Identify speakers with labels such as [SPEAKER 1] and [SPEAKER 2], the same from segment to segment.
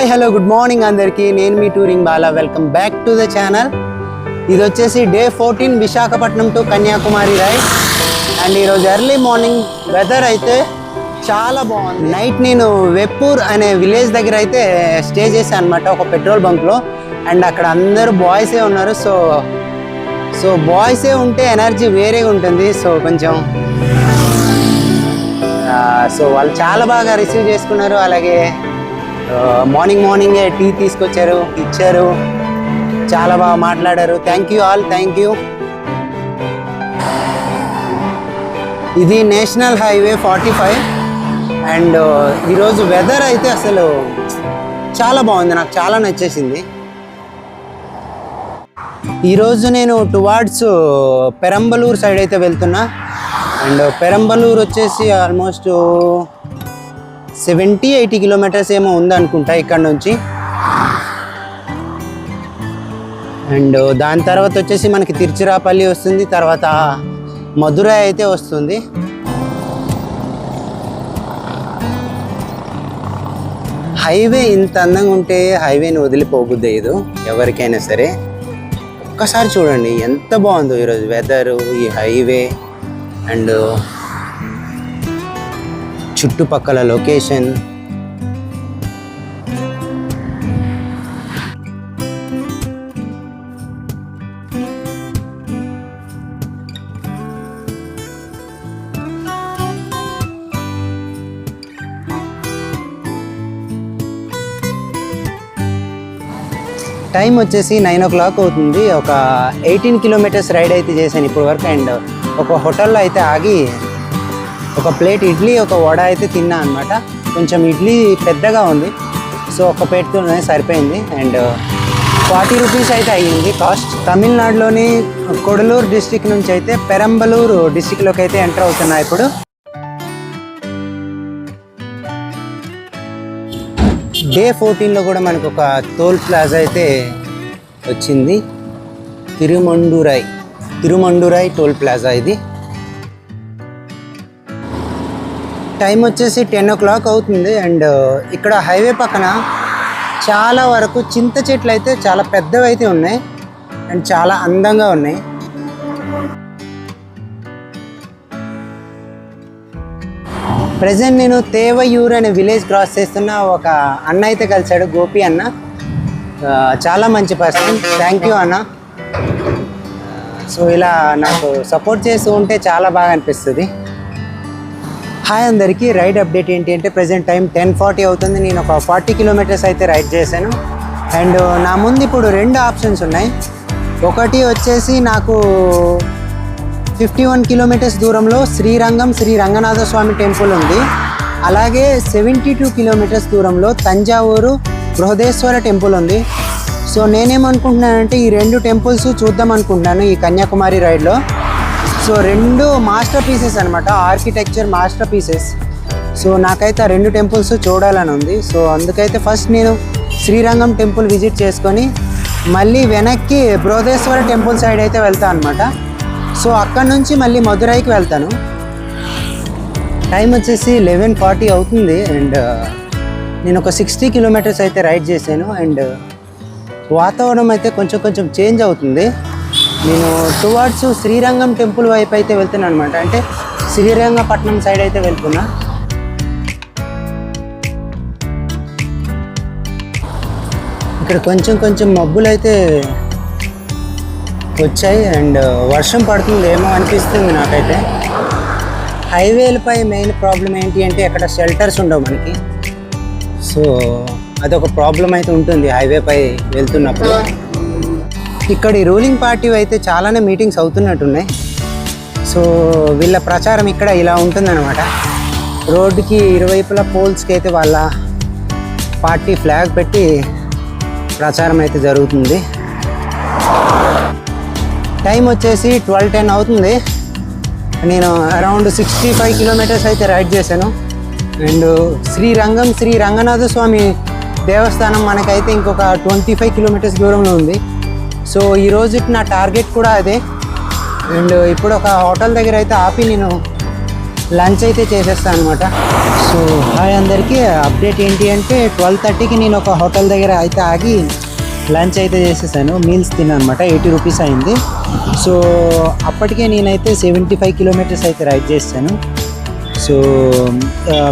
[SPEAKER 1] Hi hello good morning అందరికీ. నేను మీ touring Bala. Welcome back to the channel ఇది వచ్చేసి day fourteen Visakhapatnam to Kanyakumari ride. And ఈరోజు early morning weather అయితే చాలా బాగుంది. నైట్ నేను వెప్పూర్ అనే విలేజ్ దగ్గర అయితే స్టే చేశాను అనమాట ఒక పెట్రోల్ బంక్లో అండ్ అక్కడ అందరూ బాయ్సే ఉన్నారు సో సో బాయ్సే ఉంటే ఎనర్జీ వేరేగా ఉంటుంది. సో కొంచెం సో వాళ్ళు చాలా బాగా రిసీవ్ చేసుకున్నారు. అలాగే మార్నింగ్ మార్నింగే టీ తీసుకొచ్చారు ఇచ్చారు. చాలా బాగా మాట్లాడారు. Thank you all thank you ఇది national highway forty five. And ఈరోజు వెదర్ అయితే అసలు చాలా బాగుంది. నాకు చాలా నచ్చేసింది. ఈరోజు నేను టువార్డ్స్ పెరంబలూరు సైడ్ అయితే వెళ్తున్నా. అండ్ పెరంబలూరు వచ్చేసి ఆల్మోస్ట్ సెవెంటీ ఎయిటీ కిలోమీటర్స్ ఏమో ఉందనుకుంటా ఇక్కడ నుంచి. అండ్ దాని తర్వాత వచ్చేసి మనకి తిరుచిరాపల్లి వస్తుంది తర్వాత మధురై అయితే వస్తుంది. హైవే ఇంత అందంగా ఉంటే హైవేని వదిలిపోబుద్దేదు ఎవరికైనా సరే. ఒక్కసారి చూడండి ఎంత బాగుందో ఈరోజు వెదరు ఈ హైవే. అండ్ చుట్టుపక్కల లొకేషన్. టైం వచ్చేసి నైన్ ఓ క్లాక్ అవుతుంది. ఒక ఎయిటీన్ కిలోమీటర్స్ రైడ్ అయితే చేశాను ఇప్పుడు వరకు అండ్ ఒక హోటల్లో అయితే ఆగి ఒక ప్లేట్ ఇడ్లీ ఒక వడ అయితే తిన్నా అనమాట కొంచెం ఇడ్లీ పెద్దగా ఉంది. సో ఒక ప్లేట్తోనే సరిపోయింది. అండ్ uh, ఫార్టీ రూపీస్ అయితే అయ్యింది కాస్ట్. తమిళనాడులోని కొడలూరు డిస్టిక్ నుంచి అయితే పెరంబలూరు డిస్టిక్లోకి అయితే ఎంటర్ అవుతున్నా ఇప్పుడు. డే ఫోర్టీన్లో కూడా మనకు ఒక టోల్ ప్లాజా అయితే వచ్చింది. తిరుమండురై తిరుమండురై టోల్ ప్లాజా ఇది. టైం వచ్చేసి టెన్ ఓ క్లాక్ అవుతుంది అండ్ uh, ఇక్కడ హైవే పక్కన చాలా వరకు చింత చెట్లు అయితే చాలా పెద్దవి అయితే ఉన్నాయి అండ్ చాలా అందంగా ఉన్నాయి. ప్రజెంట్ నేను తేవయూర్ అనే విలేజ్ క్రాస్ చేస్తున్న ఒక అన్న అయితే కలిశాడు గోపి అన్న. చాలా మంచి పర్సన్. థ్యాంక్ యూ అన్న. సో ఇలా నాకు సపోర్ట్ చేస్తూ ఉంటే చాలా బాగా అనిపిస్తుంది. హాయ్ అందరికీ. రైడ్ అప్డేట్ ఏంటి అంటే ప్రజెంట్ టైం టెన్ ఫార్టీ అవుతుంది. నేను ఒక ఫార్టీ కిలోమీటర్స్ అయితే రైడ్ చేశాను. అండ్ నా ముందు ఇప్పుడు రెండు ఆప్షన్స్ ఉన్నాయి. ఒకటి వచ్చేసి నాకు ఫిఫ్టీ వన్ కిలోమీటర్స్ దూరంలో శ్రీరంగం శ్రీ రంగనాథ స్వామి టెంపుల్ ఉంది. అలాగే సెవెంటీ టూ కిలోమీటర్స్ దూరంలో తంజావూరు బృహదేశ్వర టెంపుల్ ఉంది. సో నేనేమనుకుంటున్నానంటే ఈ రెండు టెంపుల్స్ చూద్దాం అనుకుంటున్నాను ఈ కన్యాకుమారి రైడ్లో. సో రెండు మాస్టర్ పీసెస్ అనమాట ఆర్కిటెక్చర్ మాస్టర్ పీసెస్ సో నాకైతే ఆ రెండు టెంపుల్స్ చూడాలని ఉంది. సో అందుకైతే ఫస్ట్ నేను శ్రీరంగం టెంపుల్ విజిట్ చేసుకొని మళ్ళీ వెనక్కి బృహదేశ్వర టెంపుల్ సైడ్ అయితే వెళ్తాను అనమాట సో అక్కడ నుంచి మళ్ళీ మధురైకి వెళ్తాను. టైం వచ్చేసి లెవెన్ ఫార్టీ అవుతుంది అండ్ uh, నేను ఒక సిక్స్టీ కిలోమీటర్స్ అయితే రైడ్ చేశాను. అండ్ వాతావరణం అయితే కొంచెం కొంచెం చేంజ్ అవుతుంది. నేను టువార్డ్స్ శ్రీరంగం టెంపుల్ వైపు అయితే వెళ్తున్నాను అనమాట అంటే శ్రీరంగపట్నం సైడ్ అయితే వెళ్తున్నా. ఇక్కడ కొంచెం కొంచెం మబ్బులు అయితే వచ్చాయి అండ్ uh, వర్షం పడుతుందేమో అనిపిస్తుంది నాకైతే. హైవేలపై మెయిన్ ప్రాబ్లం ఏంటి అంటే అక్కడ షెల్టర్స్ ఉండవు మనకి. సో అదొక ప్రాబ్లం అయితే ఉంటుంది హైవేపై వెళ్తున్నప్పుడు. ఇక్కడ ఈ రూలింగ్ పార్టీ అయితే చాలానే మీటింగ్స్ అవుతున్నట్టున్నాయి. సో వీళ్ళ ప్రచారం ఇక్కడ ఇలా ఉంటుందన్నమాట. రోడ్డుకి ఇరువైపులా పోల్స్కి అయితే వాళ్ళ పార్టీ ఫ్లాగ్ పెట్టి ప్రచారం అయితే జరుగుతుంది. టైం వచ్చేసి ట్వెల్వ్ టెన్ అవుతుంది. నేను అరౌండ్ సిక్స్టీ ఫైవ్ కిలోమీటర్స్ అయితే రైడ్ చేశాను. అండ్ శ్రీరంగం శ్రీ రంగనాథ స్వామి దేవస్థానం మనకైతే ఇంకొక ట్వంటీ ఫైవ్ కిలోమీటర్స్ దూరంలో ఉంది. సో ఈ రోజు నా టార్గెట్ కూడా అదే. అండ్ ఇప్పుడు ఒక హోటల్ దగ్గర అయితే ఆపి నేను లంచ్ అయితే చేసేస్తాను అనమాట సో హాయ్ అందరికీ అప్డేట్ ఏంటి అంటే ట్వెల్వ్ థర్టీకి నేను ఒక హోటల్ దగ్గర అయితే ఆగి లంచ్ అయితే చేసేసాను. మీల్స్ తిన్నాను అనమాట ఎయిటీ రూపీస్ అయింది. సో అప్పటికే నేనైతే సెవెంటీ ఫైవ్ కిలోమీటర్స్ అయితే రైడ్ చేస్తాను. సో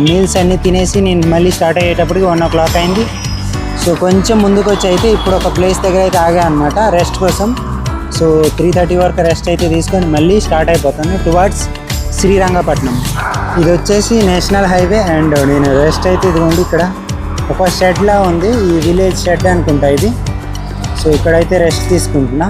[SPEAKER 1] మీల్స్ అన్నీ తినేసి నేను మళ్ళీ స్టార్ట్ అయ్యేటప్పటికి వన్ ఓ క్లాక్ అయింది. సో కొంచెం ముందుకు వచ్చి అయితే ఇప్పుడు ఒక ప్లేస్ దగ్గర అయితే ఆగా అనమాట రెస్ట్ కోసం. సో త్రీ థర్టీ వరకు రెస్ట్ అయితే తీసుకొని మళ్ళీ స్టార్ట్ అయిపోతాను టువార్డ్స్ శ్రీరంగపట్నం. ఇది వచ్చేసి నేషనల్ హైవే అండ్ నేను రెస్ట్ అయితే ఇది ఉంది ఇక్కడ. ఒక షెడ్లా ఉంది ఈ విలేజ్ షెడ్ అనుకుంటా ఇది. సో ఇక్కడైతే రెస్ట్ తీసుకుంటున్నా.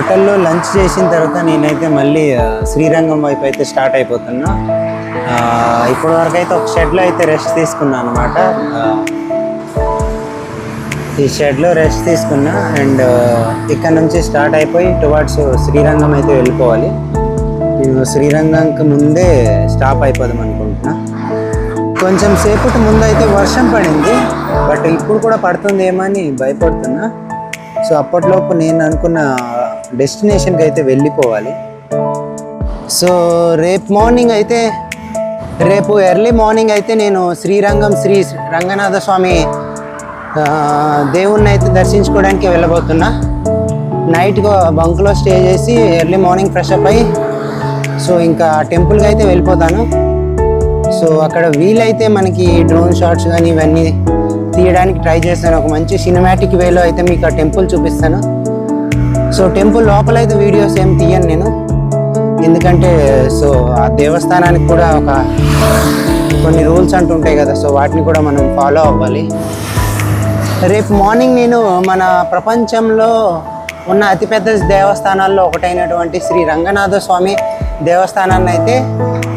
[SPEAKER 1] హోటల్లో లంచ్ చేసిన తర్వాత నేనైతే మళ్ళీ శ్రీరంగం వైపు అయితే స్టార్ట్ అయిపోతున్నా. ఇప్పటి వరకు అయితే ఒక షెడ్లో అయితే రెస్ట్ తీసుకున్నాను అనమాట ఈ షెడ్లో రెస్ట్ తీసుకున్నా అండ్ ఇక్కడ నుంచి స్టార్ట్ అయిపోయి టువార్డ్స్ శ్రీరంగం అయితే వెళ్ళిపోవాలి. నేను శ్రీరంగంకి ముందే స్టాప్ అయిపోదాం అనుకుంటున్నా. కొంచెం సేపటి ముందు అయితే వర్షం పడింది బట్ ఇప్పుడు కూడా పడుతుంది ఏమో అని భయపడుతున్నా. సో అప్పట్లోపు నేను అనుకున్న డెస్టినేషన్కి అయితే వెళ్ళిపోవాలి. సో రేపు మార్నింగ్ అయితే రేపు ఎర్లీ మార్నింగ్ అయితే నేను శ్రీరంగం శ్రీ రంగనాథ స్వామి దేవుణ్ణి అయితే దర్శించుకోవడానికి వెళ్ళబోతున్నా. నైట్గా బంక్లో స్టే చేసి ఎర్లీ మార్నింగ్ ఫ్రెష్ అప్ అయ్యి సో ఇంకా టెంపుల్కి అయితే వెళ్ళిపోతాను. సో అక్కడ వీలైతే మనకి డ్రోన్ షాట్స్ కానీ ఇవన్నీ తీయడానికి ట్రై చేస్తాను. ఒక మంచి సినిమాటిక్ వేలో అయితే మీకు ఆ టెంపుల్ చూపిస్తాను. సో టెంపుల్ లోపల అయితే వీడియోస్ ఏం తీయను నేను. ఎందుకంటే సో ఆ దేవస్థానానికి కూడా ఒక కొన్ని రూల్స్ అంటుంటాయి కదా సో వాటిని కూడా మనం ఫాలో అవ్వాలి. రేపు మార్నింగ్ నేను మన ప్రపంచంలో ఉన్న అతిపెద్ద దేవస్థానాల్లో ఒకటైనటువంటి శ్రీ రంగనాథ స్వామి దేవస్థానాన్ని అయితే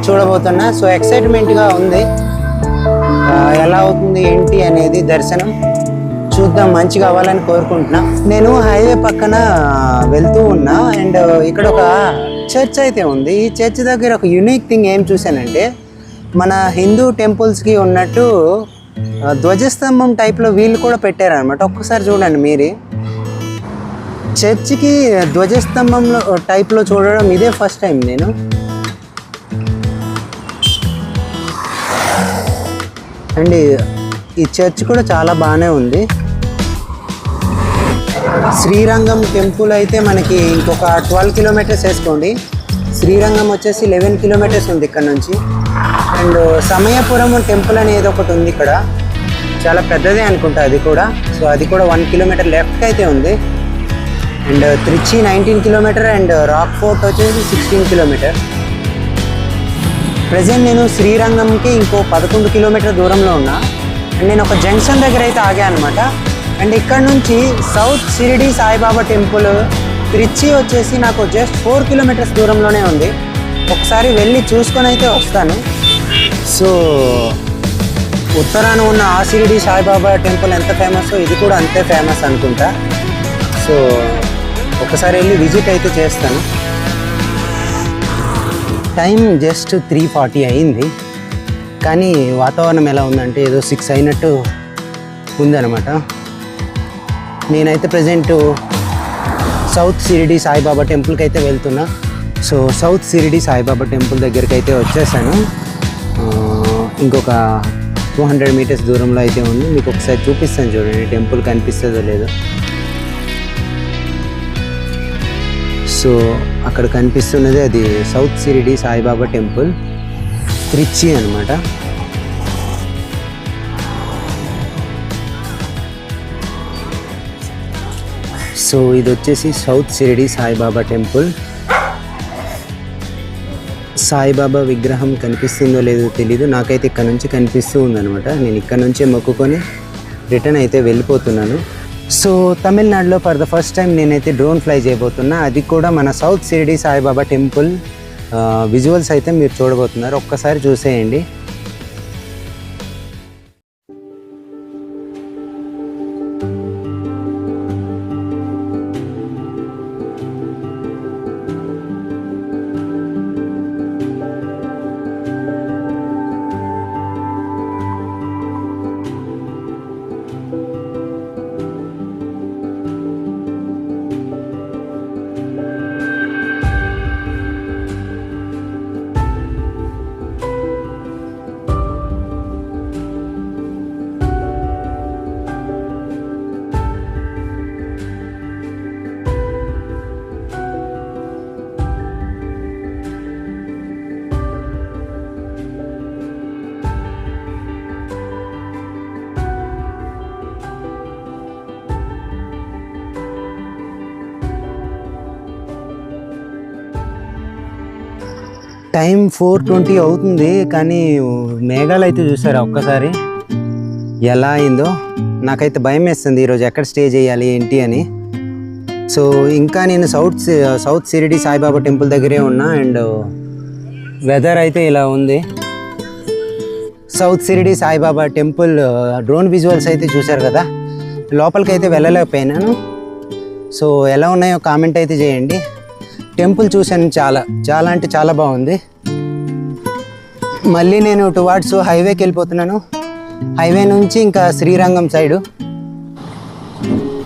[SPEAKER 1] చూడబోతున్నా. సో ఎక్సైట్మెంట్గా ఉంది. ఎలా అవుతుంది ఏంటి అనేది దర్శనం. చూద్దాం మంచిగా అవ్వాలని కోరుకుంటున్నా. నేను హైవే పక్కన వెళ్తూ ఉన్నా అండ్ ఇక్కడ ఒక చర్చ్ అయితే ఉంది. ఈ చర్చ్ దగ్గర ఒక యునిక్ థింగ్ ఏం చూశానంటే మన హిందూ టెంపుల్స్కి ఉన్నట్టు ధ్వజస్తంభం టైప్లో వీళ్ళు కూడా పెట్టారనమాట ఒక్కసారి చూడండి మీరే. చర్చికి ధ్వజస్తంభంలో టైప్లో చూడడం ఇదే ఫస్ట్ టైం నేను. అండ్ ఈ చర్చ్ కూడా చాలా బాగానే ఉంది. శ్రీరంగం టెంపుల్ అయితే మనకి ఇంకొక ట్వెల్వ్ కిలోమీటర్స్ వేసుకోండి. శ్రీరంగం వచ్చేసి లెవెన్ కిలోమీటర్స్ ఉంది ఇక్కడ నుంచి. అండ్ సమయపురం టెంపుల్ అనేది ఒకటి ఉంది ఇక్కడ. చాలా పెద్దదే అనుకుంటా అది కూడా. సో అది కూడా వన్ కిలోమీటర్ లెఫ్ట్ అయితే ఉంది. And Trichy nineteen kilometre and rock fort వచ్చేసి సిక్స్టీన్ కిలోమీటర్ ప్రజెంట్ నేను శ్రీరంగంకి ఇంకో పదకొండు కిలోమీటర్ దూరంలో ఉన్నా. అండ్ నేను ఒక జంక్షన్ దగ్గర అయితే ఆగా అనమాట అండ్ ఇక్కడ నుంచి సౌత్ షిరిడి సాయిబాబా టెంపుల్ తిరిచి వచ్చేసి నాకు జస్ట్ ఫోర్ కిలోమీటర్స్ దూరంలోనే ఉంది. ఒకసారి వెళ్ళి చూసుకొని అయితే వస్తాను. సో ఉత్తరాన ఉన్న ఆ షిరిడి సాయిబాబా టెంపుల్ ఎంత ఫేమస్ ఇది కూడా అంతే ఫేమస్ అనుకుంటా. సో ఒకసారి వెళ్ళి విజిట్ అయితే చేస్తాను. టైం జస్ట్ త్రీ ఫార్టీ అయింది. కానీ వాతావరణం ఎలా ఉందంటే ఏదో సిక్స్ అయినట్టు ఉందన్నమాట. నేనైతే ప్రజెంట్ సౌత్ సిరిడి సాయిబాబా టెంపుల్కి అయితే వెళ్తున్నా. So south Shirdi Saibaba temple దగ్గరికి అయితే వచ్చేసాను ఇంకొక టూ హండ్రెడ్ మీటర్స్ దూరంలో అయితే ఉంది. మీకు ఒకసారి చూపిస్తాను చూడండి టెంపుల్ కనిపిస్తుందో లేదో. సో అక్కడ కనిపిస్తున్నది అది సౌత్ సిరిడి సాయిబాబా టెంపుల్ త్రిచి అనమాట సో ఇది వచ్చేసి సౌత్ షిరిడి సాయిబాబా టెంపుల్. సాయిబాబా విగ్రహం కనిపిస్తుందో లేదో తెలీదు. నాకైతే ఇక్కడ నుంచి కనిపిస్తూ ఉందనమాట నేను ఇక్కడ నుంచే మొక్కుకొని రిటర్న్ అయితే వెళ్ళిపోతున్నాను. సో తమిళనాడులో ఫర్ ద ఫస్ట్ టైం నేనైతే డ్రోన్ ఫ్లై చేయబోతున్నా. అది కూడా మన south Shirdi Saibaba temple visuals అయితే మీరు చూడబోతున్నారు. ఒక్కసారి చూసేయండి. టైం ఫోర్ ట్వంటీ అవుతుంది కానీ మేఘాలు అయితే చూసారా ఒక్కసారి? ఎలా అయిందో? నాకైతే భయం వేస్తుంది ఈరోజు ఎక్కడ స్టే చేయాలి ఏంటి అని. సో ఇంకా నేను south south Shirdi Saibaba temple దగ్గరే ఉన్నా అండ్ వెదర్ అయితే ఇలా ఉంది. South Shirdi Saibaba temple drone visuals అయితే చూశారు కదా. లోపలికి అయితే వెళ్ళలేకపోయినాను. సో ఎలా ఉన్నాయో కామెంట్ అయితే చేయండి. టెంపుల్ చూశాను చాలా. చాలా అంటే చాలా బాగుంది. మళ్ళీ నేను టువార్డ్స్ హైవేకి వెళ్ళిపోతున్నాను. హైవే నుంచి ఇంకా Srirangam side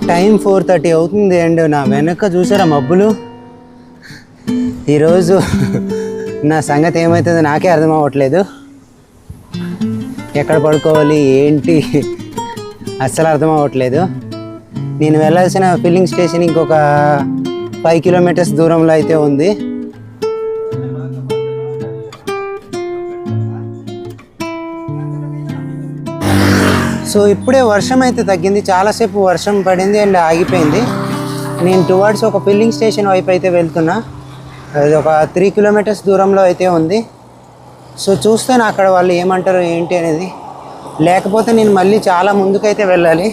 [SPEAKER 1] time four thirty అవుతుంది అండ్ నా వెనక చూసారా మబ్బులు? ఈరోజు నా సంగతి ఏమవుతుందో నాకే అర్థం అవ్వట్లేదు. ఎక్కడ పడుకోవాలి ఏంటి? అస్సలు అర్థం అవ్వట్లేదు. నేను వెళ్ళాల్సిన ఫిల్లింగ్ స్టేషన్ ఇంకొక ఫైవ్ కిలోమీటర్స్ దూరంలో అయితే ఉంది. సో ఇప్పుడే వర్షం అయితే తగ్గింది. చాలాసేపు వర్షం పడింది అండ్ ఆగిపోయింది. నేను టువార్డ్స్ ఒక ఫిల్లింగ్ స్టేషన్ వైపు అయితే వెళ్తున్నా. అది ఒక త్రీ కిలోమీటర్స్ దూరంలో అయితే ఉంది. సో చూస్తాను అక్కడ వాళ్ళు ఏమంటారు ఏంటి అనేది. లేకపోతే నేను మళ్ళీ చాలా ముందుకైతే వెళ్ళాలి.